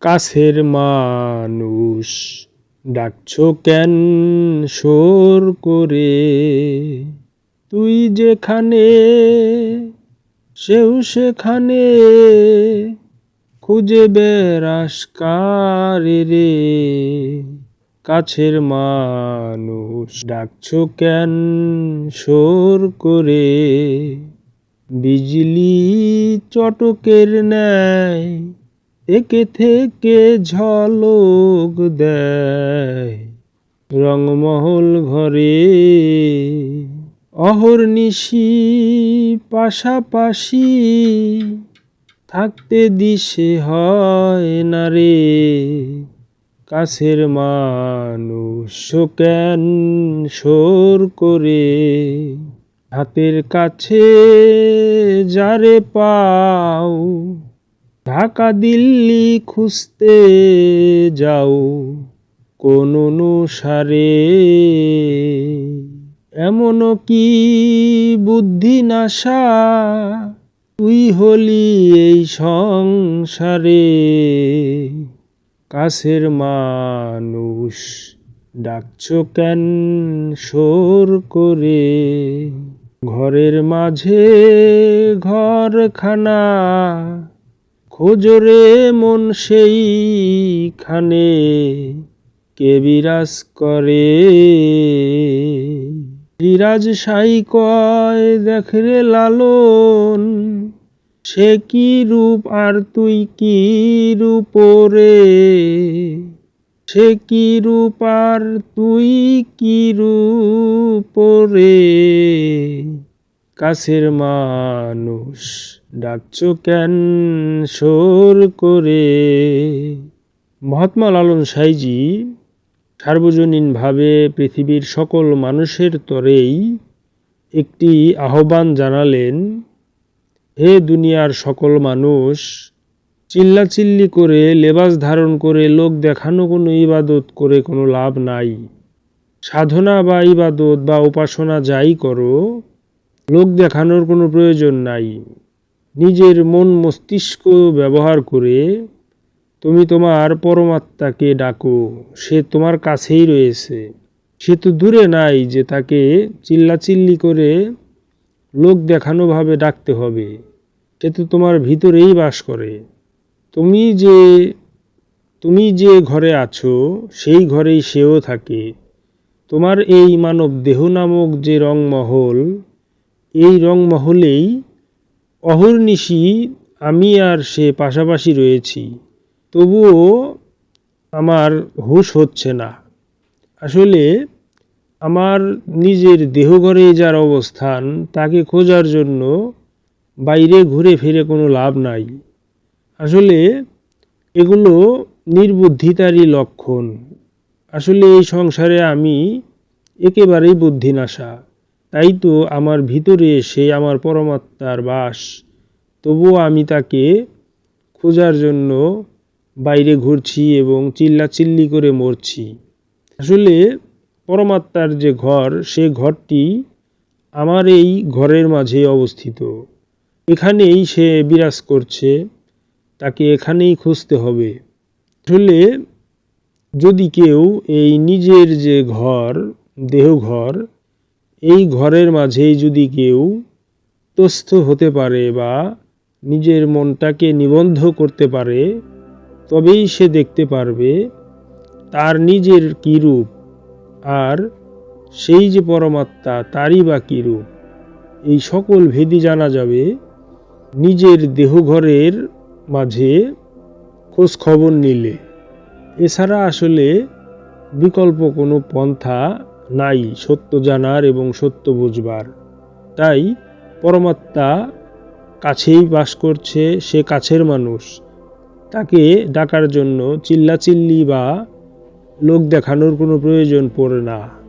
কাছের মানুষ ডাকছ কেন সোর করে? তুই যেখানে, সেও সেখানে। খুঁজে বেড়াস রে? কাছের মানুষ ডাকছ কেন সোর করে? বিজলি চটকের ন্যায় একে থেকে ঝলক দেয়। রংমহল ঘরে অহর্নিশি পাশাপাশি থাকতে দিশে হয় না রে। কাছের মানুষ কেন সোর করে? হাতের কাছে যারে পাও ঢাকা, দিল্লি খুঁজতে যাও কোন অনুসারে। এমনও কি বুদ্ধি নাশা? তুই হলি এই সংসারে। কাছের মানুষ ডাকছো কেন সোর করে? ঘরের মাঝে ঘরখানা খোঁজরে মন সেইখানে কে বিরাজ করে? বিরাজ সাই কয় দেখরে লালন, সে কি রূপ আর তুই কি রূপ রে সে কি রূপ আর তুই কি রূপ রে কাছের মানুষ ডাকছো কেন সোর করে? মহাত্মা লালন সাইজি সার্বজনীনভাবে পৃথিবীর সকল মানুষের তরেই একটি আহ্বান জানালেন, হে দুনিয়ার সকল মানুষ, চিল্লাচিল্লি করে, লেবাস ধারণ করে, লোক দেখানো কোনো ইবাদত করে কোনো লাভ নাই। সাধনা বা ইবাদত বা উপাসনা যাই করো লোক দেখানোর কোনো প্রয়োজন নাই। নিজের মন মস্তিষ্ক ব্যবহার করে তুমি তোমার পরমাত্মাকে ডাকো, সে তোমার কাছেই রয়েছে। সে তো দূরে নাই যে তাকে চিল্লাচিল্লি করে লোক দেখানোভাবে ডাকতে হবে। সে তো তোমার ভিতরেই বাস করে। তুমি যে তুমি যে ঘরে আছো, সেই ঘরেই সেও থাকে। তোমার এই মানব দেহ নামক যে রংমহল এই রংমহলেই অহর্নিশি আমি আর সে পাশাপাশি রয়েছি। তবুও আমার হুশ হচ্ছে না। আসলে আমার নিজের দেহঘরে যার অবস্থান, তাকে খোঁজার জন্য বাইরে ঘুরে ফিরে কোনো লাভ নাই। আসলে এগুলো নির্বুদ্ধিতারই লক্ষণ। আসলে এই সংসারে আমি একেবারেই বুদ্ধিনাশা। তাই তো আমার ভিতরে এসে আমার পরমাত্মার বাস। তবুও আমি তাকে খোঁজার জন্য বাইরে ঘুরছি এবং চিল্লাচিল্লি করে মরছি। আসলে পরমাত্মার যে ঘর, সে ঘরটি আমার এই ঘরের মাঝে অবস্থিত। এখানেই সে বিরাজ করছে, তাকে এখানেই খুঁজতে হবে। আসলে যদি কেউ এই নিজের যে ঘর দেহঘর এই ঘরের মাঝেই যদি কেউ তস্থ হতে পারে বা নিজের মনটাকে নিবন্ধ করতে পারে, তবেই সে দেখতে পারবে তার নিজের কী রূপ আর সেই যে পরমাত্মা তারই বা কী রূপ। এই সকল ভেদি জানা যাবে নিজের দেহঘরের মাঝে খোঁজ খবর নিলে। এছাড়া আসলে বিকল্প কোনো পন্থা নাই সত্য জানার এবং সত্য বুঝবার। তাই পরমাত্মা কাছেই বাস করছে, সে কাছের মানুষ। তাকে ডাকার জন্য চিল্লাচিল্লি বা লোক দেখানোর কোনো প্রয়োজন পড়ে না।